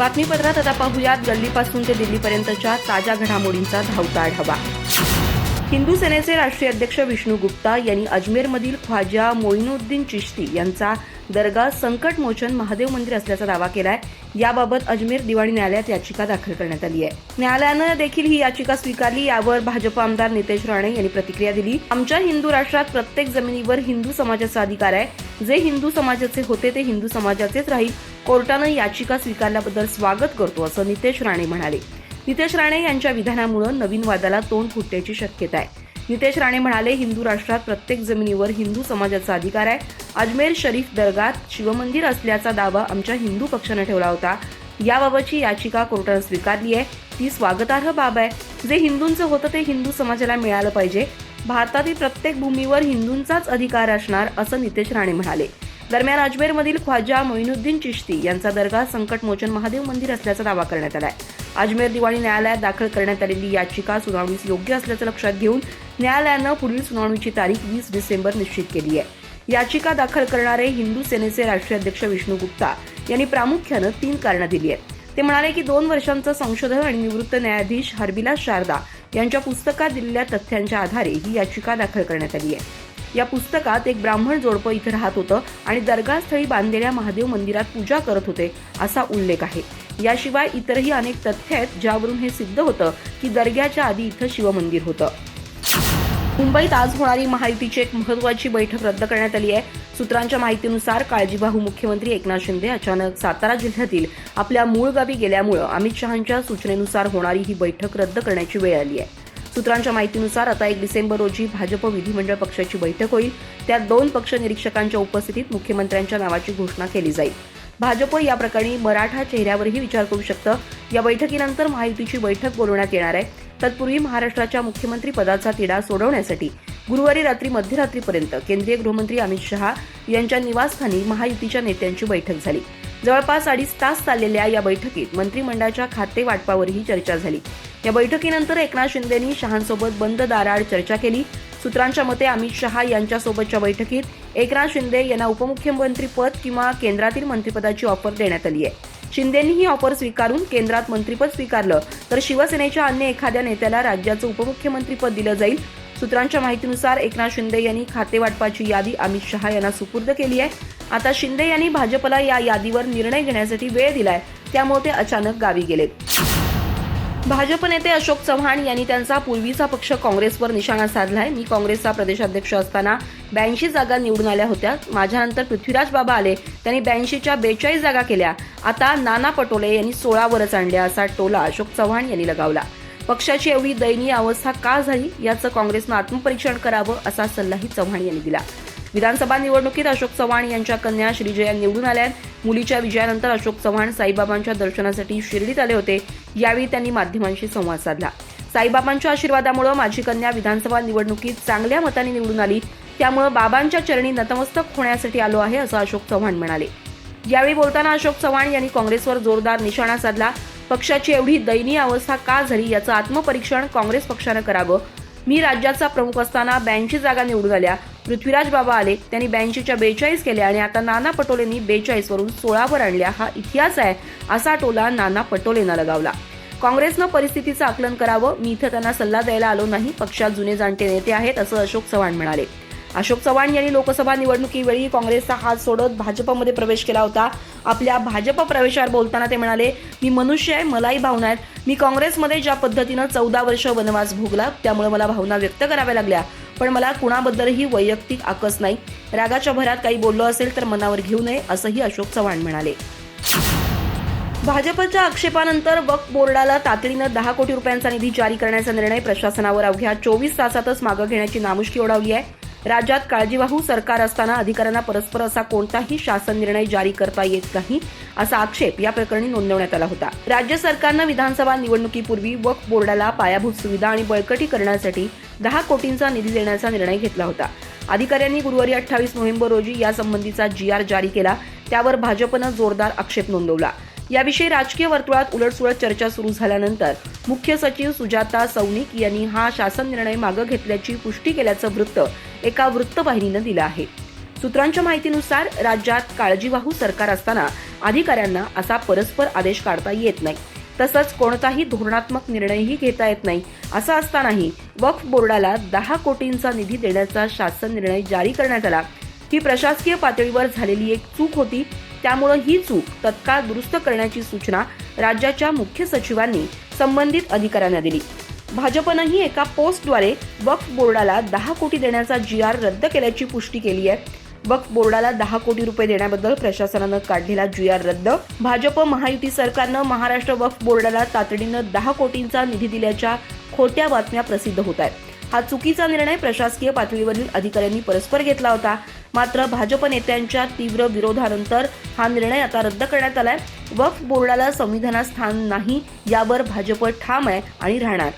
बातमीपत्रात आता पाहुयात गल्लीपासून ते दिल्लीपर्यंतच्या ताज्या घडामोडींचा धावता आढावा. हिंदू सेनेचे राष्ट्रीय अध्यक्ष विष्णू गुप्ता यांनी अजमेरमधील ख्वाजा मोईनुद्दीन चिश्ती यांचा दर्गा संकटमोचन महादेव मंदिर असल्याचा दावा केलाय. याबाबत अजमेर दिवाणी न्यायालयात याचिका दाखल करण्यात आली आहे. न्यायालयानं देखील ही याचिका स्वीकारली यावर भाजप आमदार नितेश राणे यांनी प्रतिक्रिया दिली. आमच्या हिंदू राष्ट्रात प्रत्येक जमिनीवर हिंदू समाजाचा अधिकार आहे. जे हिंदू समाजाचे होते ते हिंदू समाजाचेच राहील. कोर्टानं याचिका स्वीकारल्याबद्दल स्वागत करतो असं नितेश राणे म्हणाले. नितेश राणे यांच्या विधानामुळे नवीन वादाला तोंड फुटण्याची शक्यता आहे. नितेश राणे म्हणाले हिंदू राष्ट्रात प्रत्येक जमिनीवर हिंदू समाजाचा अधिकार आहे. अजमेर शरीफ दर्गात शिवमंदिर असल्याचा दावा आमच्या हिंदू पक्षानं ठेवला होता. याबाबतची याचिका कोर्टानं स्वीकारली आहे. ती स्वागतार्ह बाब आहे. जे हिंदूंचं होतं ते हिंदू समाजाला मिळालं पाहिजे. भारतातील प्रत्येक भूमीवर हिंदूंचाच अधिकार असणार असं नितेश राणे म्हणाले. दरम्यान अजमेरमधील ख्वाजा मोईनुद्दीन चिश्ती यांचा दर्गा संकटमोचन महादेव मंदिर असल्याचा दावा करण्यात आलाय. अजमेर दिवाळी न्यायालयात दाखल करण्यात आलेली याचिका सुनावणीस योग्य असल्याचं लक्षात घेऊन न्यायालयानं पुढील सुनावणीची तारीख वीस डिसेंबर निश्चित केली आहे. याचिका दाखल करणारे हिंदू सेनेचे राष्ट्रीय अध्यक्ष विष्णू गुप्ता यांनी प्रामुख्यानं तीन कारणं दिली आहेत. ते म्हणाले की दोन वर्षांचं संशोधन आणि निवृत्त न्यायाधीश हरबिलास शारदा यांच्या पुस्तकात दिलेल्या तथ्यांच्या आधारे ही याचिका दाखल करण्यात आली आहे. या पुस्तकात एक ब्राह्मण जोडपं इथं राहत होतं आणि दर्गास्थळी बांधलेल्या महादेव मंदिरात पूजा करत होते असा उल्लेख आहे. याशिवाय इतरही अनेक तथ्य आहेत ज्यावरून हे सिद्ध होतं की दर्ग्याच्या आधी इथं शिवमंदिर होतं. मुंबईत आज होणारी महायुतीची एक महत्वाची बैठक रद्द करण्यात आली आहे. सूत्रांच्या माहितीनुसार काळजीवाहू मुख्यमंत्री एकनाथ शिंदे अचानक सातारा जिल्ह्यातील आपल्या मूळ गावी गेल्यामुळं अमित शहांच्या सूचनेनुसार होणारी ही बैठक रद्द करण्याची वेळ आली आहे. सूत्रांच्या माहितीनुसार आता एक डिसेंबर रोजी भाजप विधिमंडळ पक्षाची बैठक होईल. त्यात दोन पक्ष निरीक्षकांच्या उपस्थितीत मुख्यमंत्र्यांच्या नावाची घोषणा केली जाईल. भाजप या प्रकरणी मराठा चेहऱ्यावरही विचार करू शकतं. या बैठकीनंतर महायुतीची बैठक बोलवण्यात येणार आहे. तत्पूर्वी महाराष्ट्राच्या मुख्यमंत्री पदाचा तिढा सोडवण्यासाठी गुरुवारी रात्री मध्यरात्रीपर्यंत केंद्रीय गृहमंत्री अमित शहा यांच्या निवासस्थानी महायुतीच्या नेत्यांची बैठक झाली. जवळपास अडीच तास चाललेल्या या बैठकीत मंत्रिमंडळाच्या खाते वाटपावरही चर्चा झाली. या बैठकीनंतर एकनाथ शिंदेनी शहांसोबत बंद दाराआड चर्चा केली. सूत्रांच्या मते अमित शहा यांच्यासोबतच्या बैठकीत एकनाथ शिंदे यांना उपमुख्यमंत्रीपद किंवा केंद्रातील मंत्रिपदाची ऑफर देण्यात आली आहे. शिंदेनी ही ऑफर स्वीकारून केंद्रात मंत्रिपद स्वीकारलं तर शिवसेनेच्या अन्य एखाद्या नेत्याला राज्याचं उपमुख्यमंत्रीपद दिलं जाईल. सूत्रांच्या माहितीनुसार एकनाथ शिंदे यांनी खातेवाटपाची यादी अमित शहा यांना सुपूर्द केली आहे. आता शिंदे यांनी भाजपला या यादीवर निर्णय घेण्यासाठी वेळ दिलाय त्यामुळे ते अचानक गावी गेलेत. भाजप नेते अशोक चव्हाण यांनी त्यांचा पूर्वीचा पक्ष काँग्रेसवर निशाणा साधलाय. मी काँग्रेसचा प्रदेशाध्यक्ष असताना ब्याऐंशी जागा निवडून आल्या होत्या. माझ्यानंतर पृथ्वीराज बाबा आले. त्यांनी ब्याऐंशीच्या बेचाळीस जागा केल्या. आता नाना पटोले यांनी सोळावरच आणल्या असा टोला अशोक चव्हाण यांनी लगावला. पक्षाची एवढी दयनीय अवस्था का झाली? याचं काँग्रेसनं आत्मपरीक्षण करावं असा सल्लाही चव्हाण यांनी दिला. विधानसभा निवडणुकीत अशोक चव्हाण यांच्या कन्या श्रीजया निवडून आल्या मुलीच्या विजयानंतर अशोक चव्हाण साईबाबांच्या दर्शनासाठी शिर्डीत आले होते. यावेळी त्यांनी माध्यमांशी संवाद साधला. साईबाबांच्या आशीर्वादामुळे माझी कन्या विधानसभा निवडणुकीत चांगल्या मताने निवडून आली. त्यामुळे बाबांच्या चरणी नतमस्तक होण्यासाठी आलो आहे असं अशोक चव्हाण म्हणाले. यावेळी बोलताना अशोक चव्हाण यांनी काँग्रेसवर जोरदार निशाणा साधला. पक्षाची एवढी दयनीय अवस्था का झाली याचं आत्मपरीक्षण काँग्रेस पक्षानं करावं मी राज्याचा प्रमुख असताना ब्याऐंशी जागा निवडून आल्या पृथ्वीराज बाबा आले त्यांनी ब्याऐंशीच्या बेचाळीस केल्या आणि आता नाना पटोलेंनी बेचाळीस वरून सोळावर आणल्या. हा इतिहास आहे असा टोला नाना पटोलेंना लगावला. काँग्रेसनं परिस्थितीचं आकलन करावं मी इथं त्यांना सल्ला द्यायला आलो नाही पक्षात जुने जाणते नेते आहेत असं अशोक चव्हाण म्हणाले. अशोक चव्हाण यांनी लोकसभा निवडणुकीवेळी काँग्रेसचा हात सोडत भाजपमध्ये प्रवेश केला होता. आपल्या भाजप प्रवेशावर बोलताना ते म्हणाले मी मनुष्य आहे मलाही भावना आहेत. मी काँग्रेसमध्ये ज्या पद्धतीनं चौदा वर्ष वनवास भोगला त्यामुळे मला भावना व्यक्त कराव्या लागल्या. पण मला कुणाबद्दलही वैयक्तिक आकस नाही. रागाच्या भरात काही बोललो असेल तर मनावर घेऊ नये असंही अशोक चव्हाण म्हणाले. भाजपच्या आक्षेपानंतर वक्फ बोर्डाला तातडीनं दहा कोटी रुपयांचा निधी जारी करण्याचा निर्णय प्रशासनावर अवघ्या चोवीस तासातच मागं घेण्याची नामुष्की ओढावली आहे. राज्यात काळजीवाहू सरकार असताना अधिकाऱ्यांना परस्पर असा कोणताही शासन निर्णय जारी करता येत नाही असा आक्षेप या प्रकरणी नोंदवण्यात आला होता. राज्य सरकारनं विधानसभा निवडणुकीपूर्वी वक्फ बोर्डाला पायाभूत सुविधा आणि बळकटी करण्यासाठी दहा कोटींचा निधी देण्याचा निर्णय घेतला होता. अधिकाऱ्यांनी गुरुवारी अठ्ठावीस नोव्हेंबर रोजी यासंबंधीचा जी आर जारी केला त्यावर भाजपनं जोरदार आक्षेप नोंदवला. याविषयी राजकीय वर्तुळात उलटसुलट चर्चा सुरू झाल्यानंतर मुख्य सचिव सुजाता सौनिक यांनी हा शासन निर्णय मागं घेतल्याची पुष्टी केल्याचं वृत्त एका वृत्तवाहिनीनं दिलं आहे. सूत्रांच्या माहितीनुसार राज्यात काळजीवाहू सरकार असताना अधिकाऱ्यांना असा परस्पर आदेश काढता येत नाही. तसंच कोणताही धोरणात्मक निर्णयही घेता येत नाही. असं असतानाही वक्फ बोर्डाला दहा कोटींचा निधी देण्याचा शासन निर्णय जारी करण्यात आला. ही प्रशासकीय पातळीवर झालेली एक चूक होती. त्यामुळं ही चूक तत्काळ दुरुस्त करण्याची सूचना राज्याच्या मुख्य सचिवांनी संबंधित अधिकाऱ्यांना दिली. भाजपनंही एका पोस्टद्वारे वक्फ बोर्डाला दहा कोटी देण्याचा जी आर रद्द केल्याची पुष्टी केली आहे. वक्फ बोर्डाला दहा कोटी रुपये देण्याबद्दल प्रशासनानं काढलेला जी आर रद्द भाजप महायुती सरकारनं महाराष्ट्र वक्फ बोर्डाला तातडीनं दहा कोटींचा निधी दिल्याच्या खोट्या बातम्या प्रसिद्ध होत आहेत. हा चुकीचा निर्णय प्रशासकीय पातळीवरील अधिकाऱ्यांनी परस्पर घेतला होता. मात्र भाजप नेत्यांच्या तीव्र विरोधानंतर हा निर्णय आता रद्द करण्यात आलाय. वक्फ बोर्डाला संविधानात स्थान नाही यावर भाजप ठाम आहे आणि राहणार.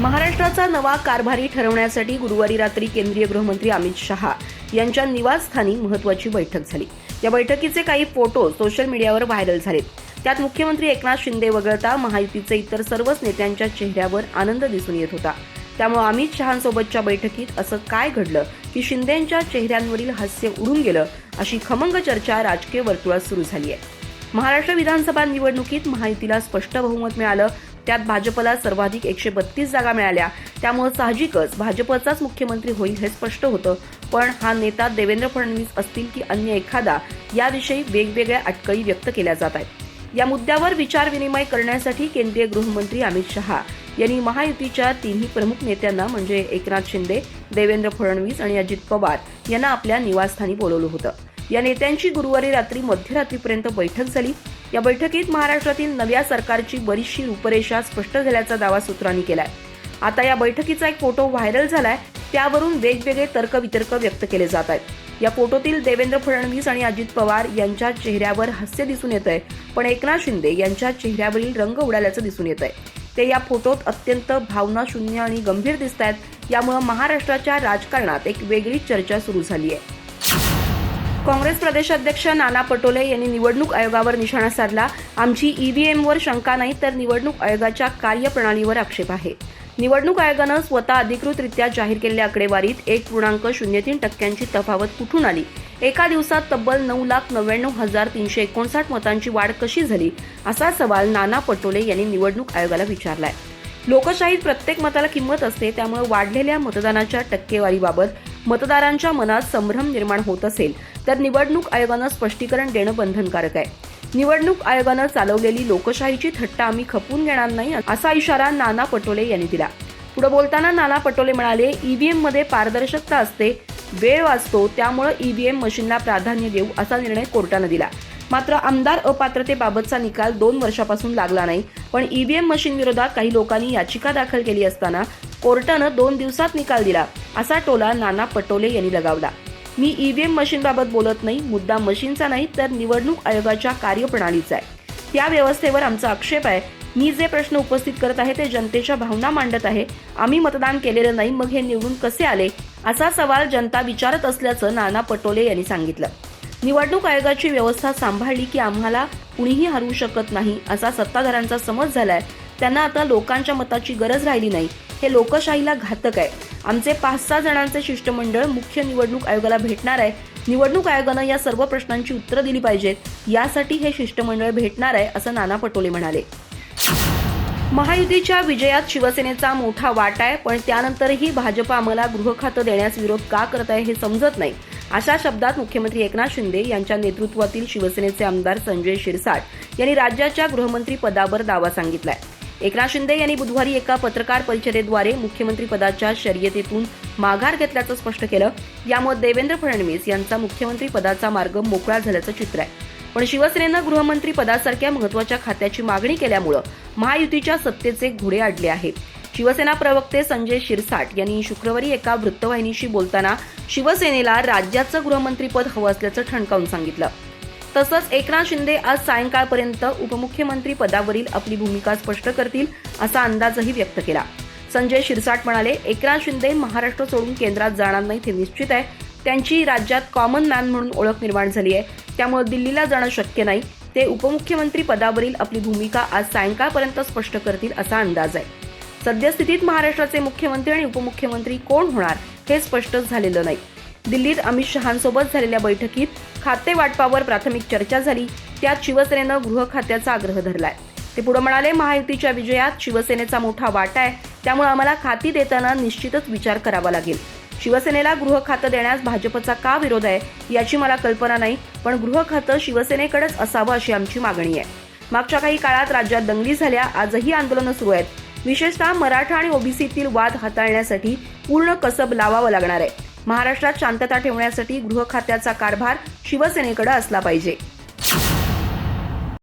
महाराष्ट्राचा नवा कारभारी ठरवण्यासाठी गुरुवारी रात्री केंद्रीय गृहमंत्री अमित शहा यांच्या निवासस्थानी महत्वाची बैठक झाली. या बैठकीचे काही फोटो सोशल मीडियावर व्हायरल झालेत. त्यात मुख्यमंत्री एकनाथ शिंदे वगळता महायुतीचे इतर सर्वच नेत्यांच्या चेहऱ्यावर आनंद दिसून येत होता. त्यामुळे अमित शहांसोबतच्या बैठकीत असं काय घडलं? की शिंदेंच्या चेहऱ्यांवरील हास्य उडून गेलं? अशी खमंग चर्चा राजकीय वर्तुळात सुरू झाली आहे महाराष्ट्र विधानसभा निवडणुकीत महायुतीला स्पष्ट बहुमत मिळालं. त्यात भाजपला सर्वाधिक एकशे बत्तीस जागा मिळाल्या. त्यामुळे साहजिकच भाजपचाच मुख्यमंत्री होईल हे स्पष्ट होतं. पण हा नेता देवेंद्र फडणवीस असतील की अन्य एखादा याविषयी वेगवेगळ्या अटकळी व्यक्त केल्या जात आहेत. या मुद्द्यावर विचारविनिमय करण्यासाठी केंद्रीय गृहमंत्री अमित शहा यांनी महायुतीच्या तिन्ही प्रमुख नेत्यांना म्हणजे एकनाथ शिंदे देवेंद्र फडणवीस आणि अजित पवार यांना आपल्या निवासस्थानी बोलवलं होतं. या नेत्यांची गुरुवारी रात्री मध्यरात्रीपर्यंत बैठक झाली. या बैठकीत महाराष्ट्रातील नव्या सरकारची बरीचशी रूपरेषा स्पष्ट झाल्याचा दावा सूत्रांनी केलाय. आता या बैठकीचा एक फोटो व्हायरल झालाय. त्यावरून वेगवेगळे तर्कवितर्क व्यक्त केले जात आहेत. या फोटोतील देवेंद्र फडणवीस आणि अजित पवार यांच्या चेहऱ्यावर हास्य दिसून येत आहे पण एकनाथ शिंदे यांच्या चेहऱ्यावरील रंग उडाल्याचं दिसून येत आहे ते या फोटोत अत्यंत भावनाशून्य आणि गंभीर दिसत आहेत यामुळे महाराष्ट्राच्या राजकारणात एक वेगळी चर्चा सुरू झाली आहे काँग्रेस प्रदेशाध्यक्ष नाना पटोले यांनी निवडणूक आयोगावर निशाणा साधला. आमची ईव्हीएमवर शंका नाही तर निवडणूक आयोगाच्या कार्यप्रणालीवर आक्षेप आहे. निवडणूक आयोगानं स्वतः अधिकृतरित्या जाहीर केलेल्या आकडेवारीत एक पूर्णांक शून्य तीन टक्क्यांची तफावत कुठून आली? एका दिवसात तब्बल नऊ लाख नव्याण्णव हजार तीनशे एकोणसाठ मतांची वाढ कशी झाली असा सवाल नाना पटोले यांनी निवडणूक आयोगाला विचारलाय. लोकशाहीत प्रत्येक मताला किंमत असते त्यामुळे वाढलेल्या मतदानाच्या टक्केवारीबाबत मतदारांच्या मनात संभ्रम निर्माण होत असेल तर निवडणूक आयोगानं स्पष्टीकरण देणं बंधनकारक आहे. निवडणूक आयोगानं चालवलेली लोकशाहीची थट्टा आम्ही खपून घेणार नाही असा इशारा नाना पटोले यांनी दिला. पुढे बोलताना नाना पटोले म्हणाले ईव्हीएममध्ये पारदर्शकता असते वेळ वाचतो त्यामुळे ईव्हीएम मशीनला प्राधान्य देऊ असा निर्णय कोर्टानं दिला. मात्र आमदार अपात्रतेबाबतचा निकाल दोन वर्षापासून लागला नाही. पण ईव्हीएम मशीन विरोधात काही लोकांनी याचिका दाखल केली असताना कोर्टानं दोन दिवसात निकाल दिला असा टोला नाना पटोले यांनी लगावला. मी ईव्हीएम मशीनबाबत बोलत नाही मुद्दा मशीनचा नाही तर निवडणूक आयोगाच्या कार्यप्रणालीचा आहे. त्या व्यवस्थेवर आमचा आक्षेप आहे. मी जे प्रश्न उपस्थित करत आहे ते जनतेच्या भावना मांडत आहे. आम्ही मतदान केलेलं नाही मग हे निवडून कसे आले? असा सवाल जनता विचारत असल्याचं नाना पटोले यांनी सांगितलं. निवडणूक आयोगाची व्यवस्था सांभाळली की आम्हाला कुणीही हरवू शकत नाही असा सत्ताधाऱ्यांचा समज झालाय. त्यांना आता लोकांच्या मताची गरज राहिली नाही. हे लोकशाहीला घातक आहे. आमचे पाच सहा जणांचे शिष्टमंडळ मुख्य निवडणूक आयोगाला भेटणार आहे. निवडणूक आयोगानं या सर्व प्रश्नांची उत्तरं दिली पाहिजेत. यासाठी हे शिष्टमंडळ भेटणार आहे असं नाना पटोले म्हणाले. महायुतीच्या विजयात शिवसेनेचा मोठा वाटा आहे पण त्यानंतरही भाजप आम्हाला गृह खातं देण्यास विरोध का करत आहे हे समजत नाही. अशा शब्दात मुख्यमंत्री एकनाथ शिंदे यांच्या नेतृत्वातील शिवसेनेचे आमदार संजय शिरसाट यांनी राज्याच्या गृहमंत्री पदावर दावा सांगितलाय. एकनाथ शिंदे यांनी बुधवारी एका पत्रकार परिषदेद्वारे मुख्यमंत्री पदाच्या शर्यतीतून माघार घेतल्याचं स्पष्ट केलं. यामुळे देवेंद्र फडणवीस यांचा मुख्यमंत्री पदाचा मार्ग मोकळा झाल्याचं चित्र आहे. पण शिवसेनेनं गृहमंत्री पदासारख्या महत्त्वाच्या खात्याची मागणी केल्यामुळं महायुतीच्या सत्तेचे घोडे अडले आहेत. शिवसेना प्रवक्ते संजय शिरसाट यांनी शुक्रवारी एका वृत्तवाहिनीशी बोलताना शिवसेनेला राज्याचं गृहमंत्रीपद हवं असल्याचं ठणकावून सांगितलं. तसंच एकनाथ शिंदे आज सायंकाळपर्यंत उपमुख्यमंत्री पदावरील आपली भूमिका स्पष्ट करतील असा अंदाजही व्यक्त केला. संजय शिरसाट म्हणाले एकनाथ शिंदे महाराष्ट्र सोडून केंद्रात जाणार नाहीत हे निश्चित आहे. त्यांची राज्यात कॉमन मॅन म्हणून ओळख निर्माण झाली आहे. त्यामुळे दिल्लीला जाणं शक्य नाही. ते उपमुख्यमंत्री पदावरील आपली भूमिका आज सायंकाळपर्यंत स्पष्ट करतील असा अंदाज आहे. सद्यस्थितीत महाराष्ट्राचे मुख्यमंत्री आणि उपमुख्यमंत्री कोण होणार हे स्पष्ट झालेलं नाही. दिल्लीत अमित शहांसोबत झालेल्या बैठकीत खाते वाटपावर प्राथमिक चर्चा झाली. त्यात शिवसेनेनं गृह खात्याचा आग्रह धरलाय. ते पुढे म्हणाले महायुतीच्या विजयात शिवसेनेचा मोठा वाटा आहे. त्यामुळे आम्हाला खाती देताना निश्चितच विचार करावा लागेल. शिवसेनेला गृह खातं देण्यास भाजपचा का विरोध आहे याची मला कल्पना नाही पण गृह खातं शिवसेनेकडेच असावं अशी आमची मागणी आहे. मागच्या काही काळात राज्यात दंगली झाल्या आजही आंदोलनं सुरू आहेत. विशेषतः मराठा आणि ओबीसीतील वाद हाताळण्यासाठी पूर्ण कसब लावावं लागणार आहे. महाराष्ट्रात शांतता ठेवण्यासाठी गृह खात्याचा कारभार शिवसेनेकडे असला पाहिजे.